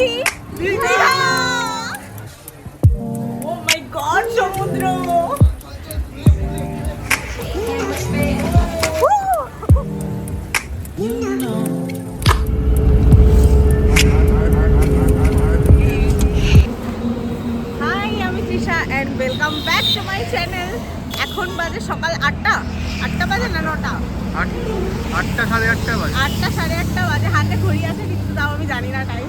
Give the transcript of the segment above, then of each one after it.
যাচ্ছি ও মাই গড সমুদ্র। আমি welcome back to my channel এখন বাজে সকাল আটটা। আটটা বাজে না নটা? আটটা সাড়ে আটটা বাজে। আটটা সাড়ে আটটা বাজে। হাতে ঘড়ি আছে কিন্তু তাও আমি জানি না টাইম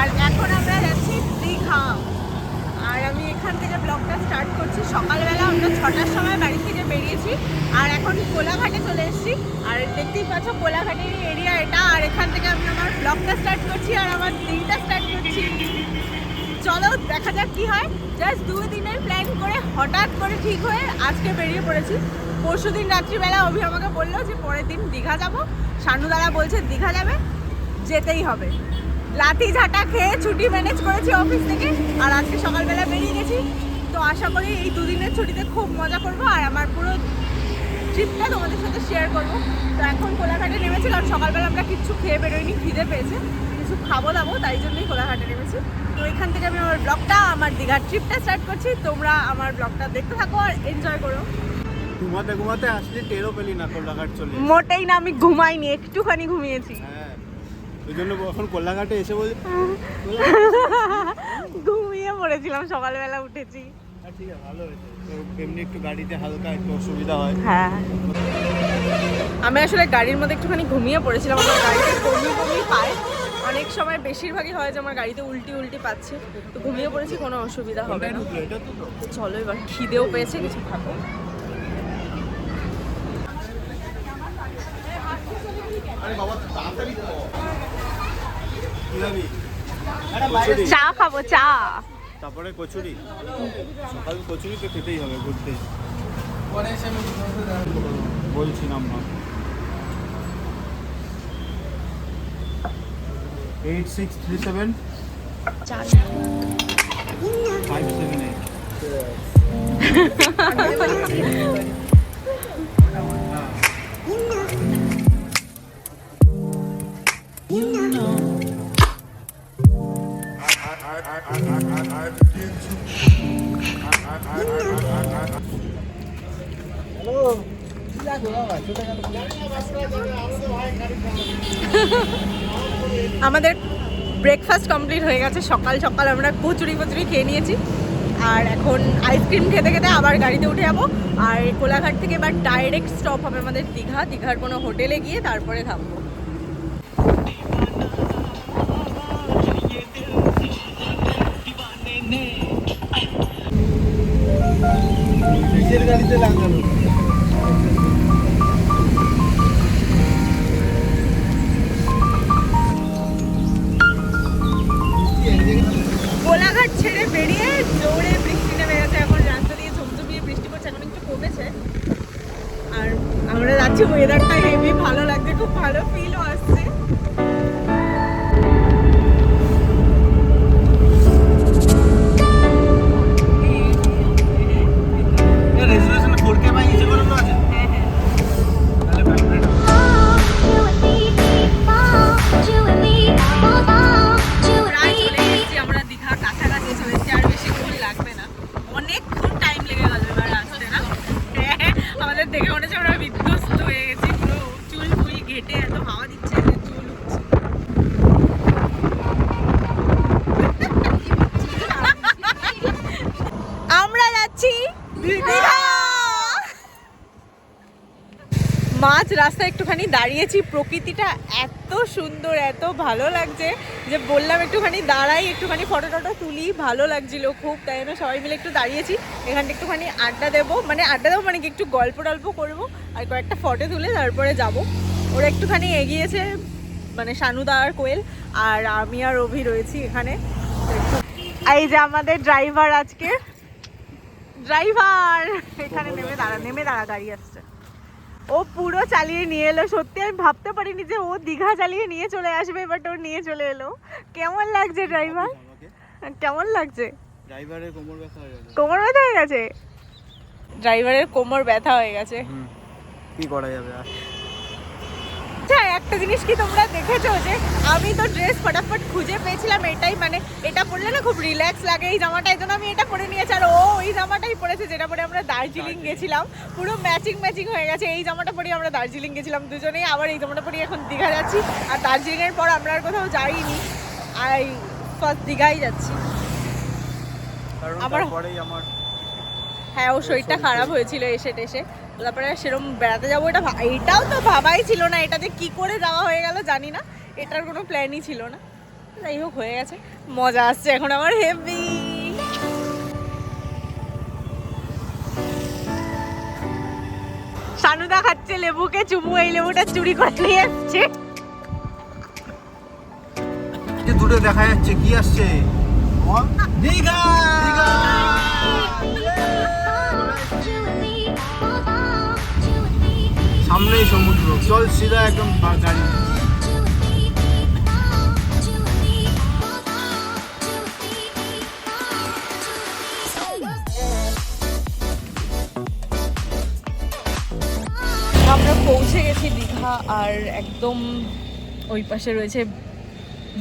আর এখন আমরা যাচ্ছি দীঘা আর আমি এখান থেকে ব্লগটা স্টার্ট করছি। সকালবেলা আমরা ছটার সময় বাড়ি থেকে বেরিয়েছি। আর এখন কোলাঘাটে চলে এসেছি। আর দেখতেই পাচ্ছ, কোলাঘাটের এরিয়া এটা। আর এখান থেকে আমি আমার ব্লগটা স্টার্ট করছি আর আমার দিনটা স্টার্ট করছি। চলো, দেখা যাক কি হয়। জাস্ট দুই দিনের প্ল্যান করে হঠাৎ করে ঠিক হয়ে আজকে বেরিয়ে পড়েছি। পরশু দিন রাত্রিবেলা অভি আমাকে বলল যে পরের দিন দীঘা যাব। সানুদারা বলছে দীঘা যাবে, যেতেই হবে। লাঠি ঝাঁটা খেয়ে ছুটি ম্যানেজ করেছি অফিস থেকে। আর আজকে সকালবেলা বেরিয়ে গেছি। তো আশা করি এই দুদিনের ছুটিতে খুব মজা করব। আর আমার পুরো ট্রিপটা তোমাদের সাথে শেয়ার করব। তো এখন কোলাঘাটে নেমেছি কারণ সকালবেলা আমরা কিচ্ছু খেয়ে বেরোইনি খিদে পেয়েছে। কিছু খাব দাবো তাই জন্যই কোলাঘাটে নেমেছি। তো এখান থেকে আমি আমার ব্লগটা আমার দীঘার ট্রিপটা স্টার্ট করছি। তোমরা আমার ব্লগটা দেখতে থাকো আর এনজয় করো। ঘুমাতে ঘুমাতে আসলে টেরও পেলি না কোলাঘাট চলে। মোটেই না আমি ঘুমাইনি একটুখানি ঘুমিয়েছি। হ্যাঁ। ওই জন্য এখন কোলাঘাটে এসে বলি ঘুমিয়ে পড়েছিলাম সকালবেলা উঠেছি। হ্যাঁ ঠিক আছে ভালো হয়েছে। এমনি একটু গাড়িতে হালকা একটু অসুবিধা হয়। হ্যাঁ। আমি আসলে গাড়ির মধ্যে একটুখানি ঘুমিয়ে পড়েছিলাম আমার গাড়িতে বমি বমি পায়। অনেক সময় বেশিরভাগই হয় যে আমার গাড়িতে উল্টি উল্টি পাচ্ছে তো ঘুমিয়ে পড়েছি কোনো অসুবিধা হবে না। তো চলো এবার খিদেও পেয়েছে কিছু খাব। আরে বাবা তাড়াতাড়ি। চা খাব চা। তারপরে কচুরি। সকাল কচুরি তো খেতেই হবে ঘুরতে। বলছি number eight six three seven five seven eight আমাদের ব্রেকফাস্ট কমপ্লিট হয়ে গেছে। সকাল সকাল আমরা কচুরি কচুরি খেয়ে নিয়েছি। আর এখন আইসক্রিম খেতে খেতে আবার গাড়িতে উঠে যাব। আর কোলাঘাট থেকে এবার ডাইরেক্ট স্টপ হবে আমাদের দীঘা। দীঘার কোনো হোটেলে গিয়ে তারপরে নিজের গাড়িতে লাগানো। ছেড়ে বেরিয়ে জোরে বৃষ্টি নেমে গেছে এখন রাস্তা দিয়ে ঝমঝমিয়ে বৃষ্টি পড়ছে, এখন একটু কমেছে। আর আমরা যাচ্ছি ওয়েদারটা হেভি ভালো লাগছে, খুব ভালো ফিলও আসছে। আমাদের দেখে মনে হচ্ছে আমরা বিধ্বস্ত হয়ে গেছি পুরো চুল ফুল ঘেটে এত হাওয়া দিচ্ছে যে চুল উঠছে আমরা যাচ্ছি দীঘা মাঝ রাস্তায় একটুখানি দাঁড়িয়েছি। প্রকৃতিটা এত সুন্দর, এত ভালো লাগছে যে বললাম একটুখানি দাঁড়াই, একটুখানি ফটো টটো তুলি। ভালো লাগছিল খুব, তাই জন্য সবাই মিলে একটু দাঁড়িয়েছি। এখানটা একটুখানি আড্ডা দেবো। মানে আড্ডা দেবো মানে কি একটু গল্প টল্প করব আর কয়েকটা ফটো তুলে তারপরে যাব। ওরা একটুখানি এগিয়েছে মানে সানুদা আর কোয়েল আর আমি আর অভি রয়েছি এখানে। এই যে আমাদের ড্রাইভার আজকে। ড্রাইভার এখানে নেমে দাঁড়া নেমে দাঁড়া, দাঁড়িয়ে আসছে। ও পুরো চালিয়ে নিয়ে এলো। সত্যি আমি ভাবতে পারিনি যে ও দীঘা চালিয়ে নিয়ে চলে আসবে বাট ও নিয়ে চলে এলো। কেমন লাগছে ড্রাইভার? কেমন লাগছে? ড্রাইভারের কোমর ব্যথা হয়ে গেছে। কোমর ব্যথা হয়ে গেছে? ড্রাইভারের কোমর ব্যথা হয়ে গেছে। কি করা যাবে? আর একটা জিনিস কি তোমরা দেখেছ যে আমি তো ড্রেস ফটাফট খুঁজে পেয়েছিলাম এটাই মানে এটা পরলে না খুব রিল্যাক্স লাগে। এই জামাটা এই জন্য আমি এটা পরে নিয়েছি আর ও ওই জামাটাই পরেছে যেটা পরে আমরা দার্জিলিং গেছিলাম। পুরো ম্যাচিং ম্যাচিং হয়ে গেছে। এই জামাটা পরে আমরা দার্জিলিং গেছিলাম দুজনেই আবার এই জামাটা পরে এখন দীঘা যাচ্ছি। আর দার্জিলিংয়ের পর আমরা আর কোথাও যাইনি আর ফার্স্ট দীঘাই যাচ্ছি। আমার- তারপরেই আমার হ্যাঁ ও শরীরটা খারাপ হয়েছিল এসে টেসে। তারপরে সেরকম বেড়াতে যাব এটা এটাও তো ভাবাই ছিল না এটা যে কি করে যাওয়া হয়ে গেল জানি না। এটার কোনো প্ল্যানই ছিল না। যাই হোক হয়ে গেছে। মজা আসছে এখন আমার হেভি সানুদা খাচ্ছে লেবুকে চুমু এই লেবুটা চুরি করে নিয়ে এসছে দূরে দেখা যাচ্ছে কি আসছে? দীঘা সামনেই সমুদ্র চল সিধা একদম গাড়ি। আমরা পৌঁছে গেছি দীঘা আর একদম ওই পাশে রয়েছে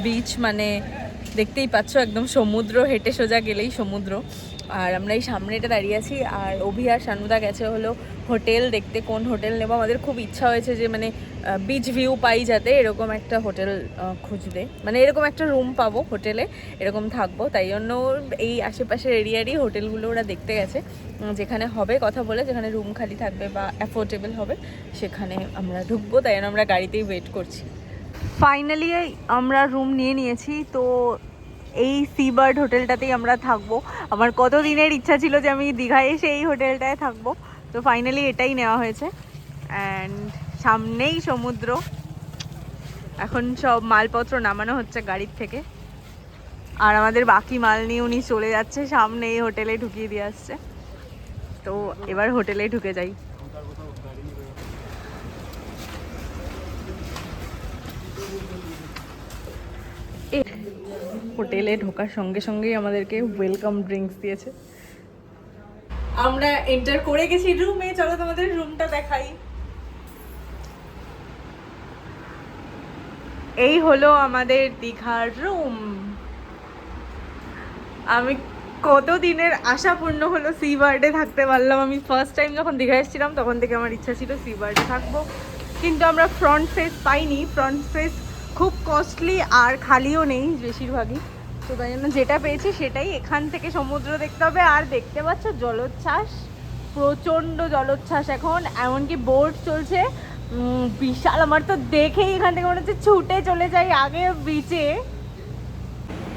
বিচ মানে দেখতেই পাচ্ছ, একদম সমুদ্র, হেঁটে সোজা গেলেই সমুদ্র। আর আমরা এই সামনেটা দাঁড়িয়ে আছি, আর অভি আর শানুদা গেছে হলো হোটেল দেখতে, কোন হোটেল নেব? আমাদের খুব ইচ্ছা হয়েছে যে মানে বিচ ভিউ পাই যাতে এরকম একটা হোটেল খুঁজতে। মানে এরকম একটা রুম পাবো হোটেলে, এরকম থাকব। তাই জন্য এই আশেপাশের এরিয়ারই হোটেলগুলো ওরা দেখতে গেছে। যেখানে হবে কথা বলে, যেখানে রুম খালি থাকবে বা অ্যাফোর্ডেবল হবে, সেখানে আমরা ঢুকবো। তাই জন্য আমরা গাড়িতেই ওয়েট করছি। ফাইনালি আমরা রুম নিয়ে নিয়েছি, তো এই সি বার্ড হোটেলটাতেই আমরা থাকব। আমার কত দিনের ইচ্ছা ছিল যে আমি দীঘায় এসে এই হোটেলটায় থাকব। তো ফাইনালি এটাই নেওয়া হয়েছে। অ্যান্ড সামনেই সমুদ্র। এখন সব মালপত্র নামানো হচ্ছে গাড়ির থেকে। আর আমাদের বাকি মাল নিয়ে উনি চলে যাচ্ছে, সামনে এই হোটেলে ঢুকিয়ে দিয়ে আসছে। তো এবার হোটেলে ঢুকে যাই। হোটেলে ঢোকার সঙ্গে সঙ্গেই আমাদেরকে ওয়েলকাম ড্রিঙ্কস দিয়েছে। আমরা এন্টার করে গেছি রুমে চলো তোমাদের রুমটা দেখাই। এই হলো আমাদের দীঘার রুম আমি কত দিনের আশা পূর্ণ হলো সি বার্ডে থাকতে পারলাম। আমি ফার্স্ট টাইম যখন দীঘা এসেছিলাম, তখন থেকে আমার ইচ্ছা ছিল সি বার্ডে থাকব। কিন্তু আমরা ফ্রন্ট ফেস পাইনি। ফ্রন্ট ফেস খুব কস্টলি আর খালিও নেই বেশিরভাগই। তো তাই জন্য যেটা পেয়েছি সেটাই। এখান থেকে সমুদ্র দেখতে হবে। আর দেখতে পাচ্ছ জলোচ্ছ্বাস। প্রচণ্ড জলোচ্ছ্বাস এখন। এমনকি বোট চলছে। বিশাল। আমার তো দেখেই এখান থেকে মনে হচ্ছে ছুটে চলে যাই আগে বিচে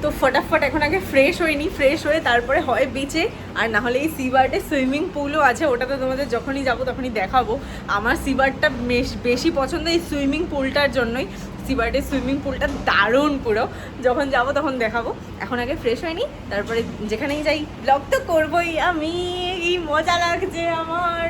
তো ফটাফট এখন আগে ফ্রেশ হয়নি ফ্রেশ হয়ে তারপরে হয় বিচে আর না হলে এই সিবার্টে সুইমিং পুলও আছে। ওটা তো তোমাদের যখনই যাব তখনই দেখাবো। আমার সিবার্টটা বেশি পছন্দ এই সুইমিং পুলটার জন্যই। সিবার্টের সুইমিং পুলটা দারুণ পুরো। যখন যাব তখন দেখাবো। এখন আগে ফ্রেশ হয়নি, তারপরে যেখানেই যাই ব্লগ তো করবোই আমি। কি মজা লাগছে আমার।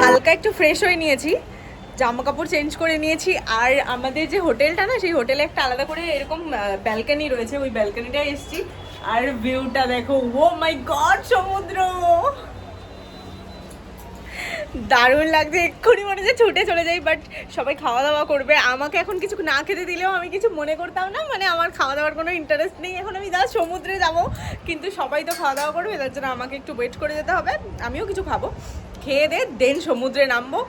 হালকা একটু ফ্রেশ হয়ে নিয়েছি। জামা কাপড় চেঞ্জ করে নিয়েছি। আর আমাদের যে হোটেলটা না, সেই হোটেলে একটা আলাদা করে এরকম ব্যালকানি রয়েছে। ওই ব্যালকানিটা এসেছি। আর ভিউটা দেখো ও মাই গড সমুদ্র! দারুণ লাগছে। এক্ষুনি মনে হচ্ছে ছুটে চলে যাই বাট সবাই খাওয়া দাওয়া করবে। আমাকে এখন কিছু না খেতে দিলেও আমি কিছু মনে করতাম না। মানে আমার খাওয়া দাওয়ার কোনো ইন্টারেস্ট নেই। এখন আমি যা সমুদ্রে যাব। কিন্তু সবাই তো খাওয়া দাওয়া করবে, তার জন্য আমাকে একটু ওয়েট করে যেতে হবে। আমিও কিছু খাব। খেয়ে দে দেন সমুদ্রে নামবো।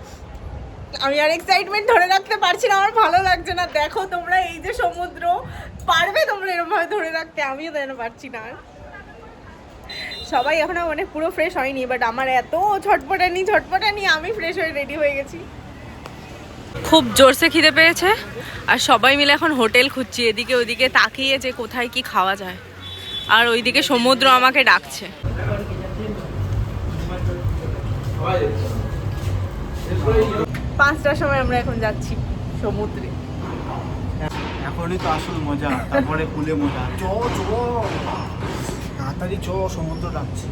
আমি আর এক্সাইটমেন্ট ধরে রাখতে পারছি না, আমার ভালো লাগছে না। দেখো তোমরা এই যে সমুদ্র, পারবে তোমরা এরকমভাবে ধরে রাখতে? আমিও যেন পারছি না। সবাই এখনও মানে পুরো ফ্রেশ হয়নি বাট আমার এত ছটপটানি ছটপটানি আমি ফ্রেশ হয়ে রেডি হয়ে গেছি। খুব জোরসে খিদে পেয়েছে, আর সবাই মিলে এখন হোটেল খুঁজছি, এদিকে ওদিকে তাকিয়ে যে কোথায় কি খাওয়া যায়। আর ওইদিকে সমুদ্র আমাকে ডাকছে। পাঁচটার সময় আমরা এখন যাচ্ছি সমুদ্রে। এখনই তো আসল মজা তারপরে কুলে মজা। চ চ। তাড়াতাড়ি চ সমুদ্র ডাকছে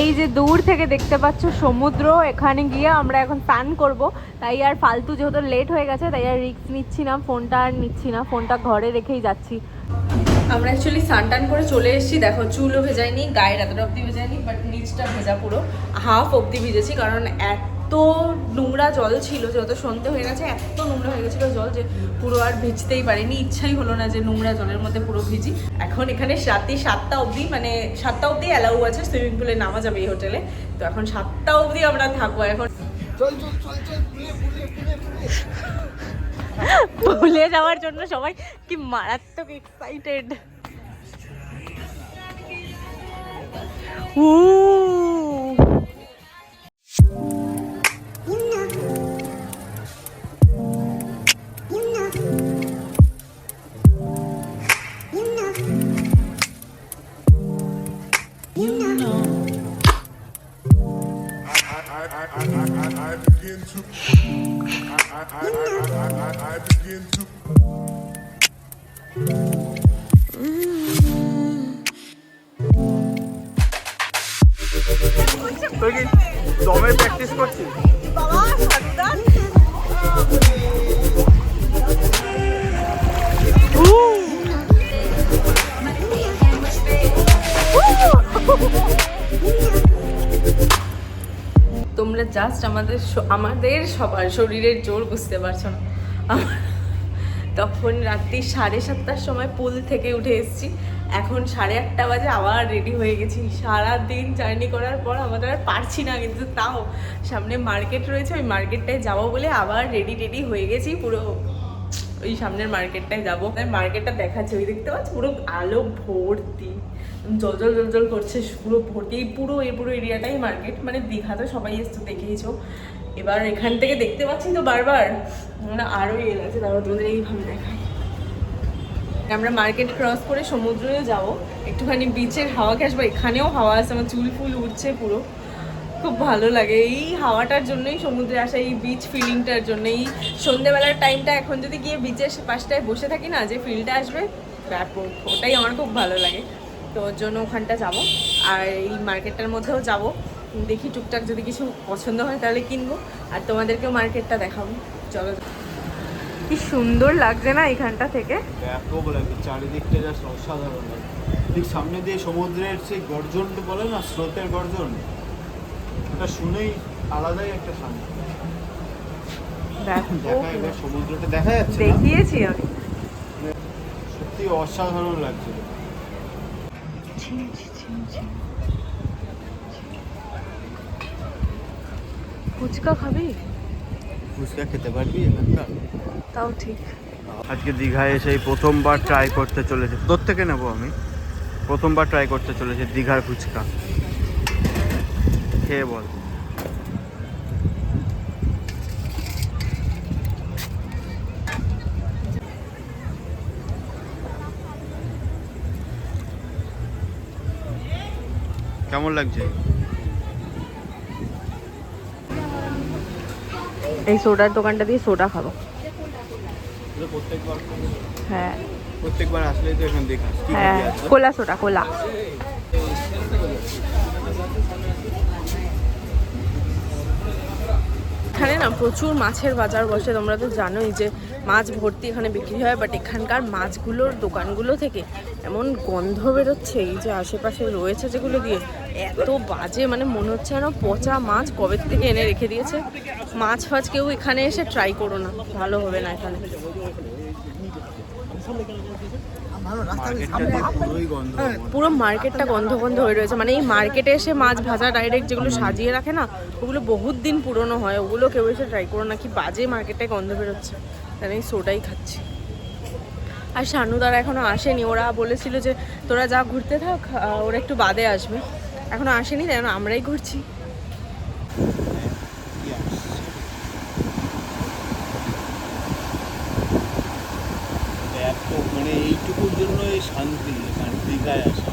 এই যে দূর থেকে দেখতে পাচ্ছ সমুদ্র এখানে গিয়ে আমরা এখন স্নান করব। তাই আর ফালতু যেহেতু লেট হয়ে গেছে তাই আর রিস্ক নিচ্ছি না ফোনটা আর নিচ্ছি না ফোনটা ঘরে রেখেই যাচ্ছি। আমরা অ্যাকচুয়ালি স্নান টান করে চলে এসেছি। দেখো চুলও ভেজাইনি গায়ের এতটা অবধি ভেজাইনি বাট নিচটা ভেজা পুরো। হাফ অবধি ভিজেছি কারণ এত নোংরা জল ছিল যত সন্ধে হয়ে গেছে এত নোংরা হয়ে গেছিল জল যে পুরো আর ভিজতেই পারিনি। ইচ্ছাই হলো না যে নোংরা জলের মধ্যে পুরো ভিজি। এখন এখানে রাতে সাতটা অবধি মানে সাতটা অবধি অ্যালাউ আছে সুইমিং পুলে নামা যাবে এই হোটেলে। তো এখন সাতটা অবধি আমরা থাকব এখন ভুলে যাওয়ার জন্য সবাই কি মারাত্মক এক্সাইটেড I আমাদের আমাদের সবার শরীরের জোর বুঝতে পারছ না। তখন রাত্রি সাড়ে সাতটার সময় পুল থেকে উঠে এসেছি। এখন সাড়ে আটটা বাজে, আবার রেডি হয়ে গেছি। সারা দিন জার্নি করার পর আমাদের আর পারছি না, কিন্তু তাও সামনে মার্কেট রয়েছে, ওই মার্কেটটায় যাব বলে আবার রেডি রেডি হয়ে গেছি। পুরো ওই সামনের মার্কেটটায় যাব। মার্কেটটা দেখাচ্ছে, ওই দেখতে পাচ্ছ? পুরো আলো ভর্তি। জল জল জল জল করছে, পুরো ভর্তি পুরো, এই পুরো এরিয়াটাই মার্কেট মানে দীঘা তো সবাই এসছো, দেখেইছো। এবার এখান থেকে দেখতে পাচ্ছি তো বারবার মানে আরও ইয়ে লাগছে তারপর তোমাদের এইভাবে দেখাই। আমরা মার্কেট ক্রস করে সমুদ্রেও যাব, একটুখানি বিচের হাওয়া খেয়ে আসব, এখানেও হাওয়া আছে, আমার চুল ফুল উঠছে পুরো। খুব ভালো লাগে, এই হাওয়াটার জন্যই সমুদ্রে আসা, এই বিচ ফিলিংটার জন্য এই সন্ধেবেলার টাইমটা এখন যদি গিয়ে বিচের পাশটায় বসে থাকি না, যে ফিলটা আসবে, ব্যাপক, ওটাই আমার খুব ভালো লাগে। তো ওর জন্য ওখানটা যাব। আর এই মার্কেটটার মধ্যেও যাব। দেখি টুকটাক যদি কিছু পছন্দ হয় তাহলে কিনবো। আর তোমাদেরকেও মার্কেটটা দেখাবো। চলো। কি সুন্দর লাগছে না এখানটা থেকে? ব্যাপক চারিদিকটা জাস্ট অসাধারণ ঠিক সামনে দিয়ে সমুদ্রের সেই গর্জনটা বলে না স্রোতের গর্জন? ওটা শুনেই আলাদাই একটা শান্তি। সমুদ্রটা দেখা যাচ্ছে দেখিয়েছি আমি। সত্যি অসাধারণ লাগছিল ফুচকা খাবি? ফুচকা খেতে পারবি এখানকার তাও ঠিক। আজকে দীঘায় এসে প্রথমবার ট্রাই করতে চলেছে। তোর থেকে নেব আমি। প্রথমবার ট্রাই করতে চলেছে দীঘার ফুচকা। খেয়ে বল। কেমন লাগছে? এই সোডার দোকানটা দিয়ে সোডা খাব। হ্যাঁ। প্রত্যেকবার আসলেই তো এখান দীঘা হ্যাঁ? কোলা সোডা কোলা এখানে না প্রচুর মাছের বাজার বসে তোমরা তো জানোই যে মাছ ভর্তি এখানে বিক্রি হয় বাট এখানকার মাছগুলোর দোকানগুলো থেকে এমন গন্ধ বেরোচ্ছে, এই যে আশেপাশে রয়েছে যেগুলো দিয়ে এত বাজে মানে মনে হচ্ছে যেন পচা মাছ কবে থেকে এনে রেখে দিয়েছে। মাছ ফাছ কেউ এখানে এসে ট্রাই করো না, ভালো হবে না এখানে। পুরো মার্কেটটা গন্ধ গন্ধ হয়ে রয়েছে মানে এই মার্কেটে এসে মাছ ভাজা ডাইরেক্ট যেগুলো সাজিয়ে রাখে না, ওগুলো বহুত দিন পুরনো হয়, ওগুলো কেউ এসে ট্রাই করো না, কি বাজে মার্কেটে গন্ধ বেরোচ্ছে। আমি সোডাই খাচ্ছি। আর শানুদারা এখনও আসেনি। ওরা বলেছিল যে, তোরা যা ঘুরতে থাক ওরা একটু বাদে আসবে। এখনও আসেনি, তাই আমরাই ঘুরছি। মানে এইটুকুর শান্তি এখানে দীঘায় আসা।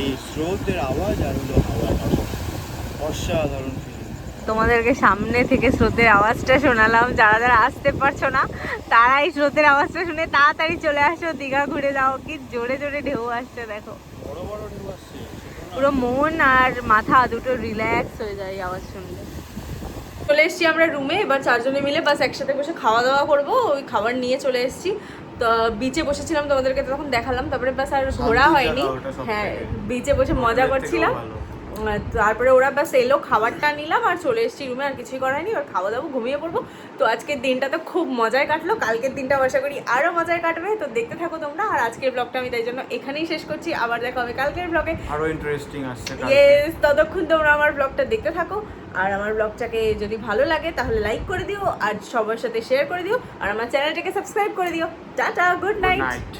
এই স্রোতের আওয়াজ আর হলো হাওয়াটা অসাধারণ ফিলিং তোমাদেরকে সামনে থেকে স্রোতের আওয়াজটা শোনালাম। যারা যারা আসতে পারছ না তারা এই স্রোতের আওয়াজটা শুনে তাড়াতাড়ি চলে আসো দীঘা ঘুরে যাও। কি জোরে জোরে ঢেউ আসছে দেখো। পুরো মন আর মাথা দুটো রিল্যাক্স হয়ে যায় আওয়াজ শুনলে। চলে এসেছি আমরা রুমে এবার চারজনে মিলে বাস একসাথে বসে খাওয়া দাওয়া করব। ওই খাবার নিয়ে চলে এসেছি। তো বিচে বসেছিলাম তোমাদেরকে তখন দেখালাম। তারপরে বাস আর ঘোরা হয়নি। হ্যাঁ বিচে বসে মজা করছিলাম। তারপরে ওরা বাস এলো খাবারটা নিলাম আর চলে এসেছি রুমে আর কিছুই করার নেই আর খাওয়া দাওয়া ঘুমিয়ে পড়ব। তো আজকের দিনটা তো খুব মজায় কাটলো কালকের দিনটা আশা করি আরও মজায় কাটবে। তো দেখতে থাকো তোমরা আর আজকের ব্লগটা আমি তাই জন্য এখানেই শেষ করছি আবার দেখা হবে কালকের ব্লগে আরও ইন্টারেস্টিং আসছে ইয়েস ততক্ষণ তোমরা আমার ব্লগটা দেখতে থাকো আর আমার ব্লগটাকে যদি ভালো লাগে তাহলে লাইক করে দিও আর সবার সাথে শেয়ার করে দিও আর আমার চ্যানেলটাকে সাবস্ক্রাইব করে দিও। Tata good night.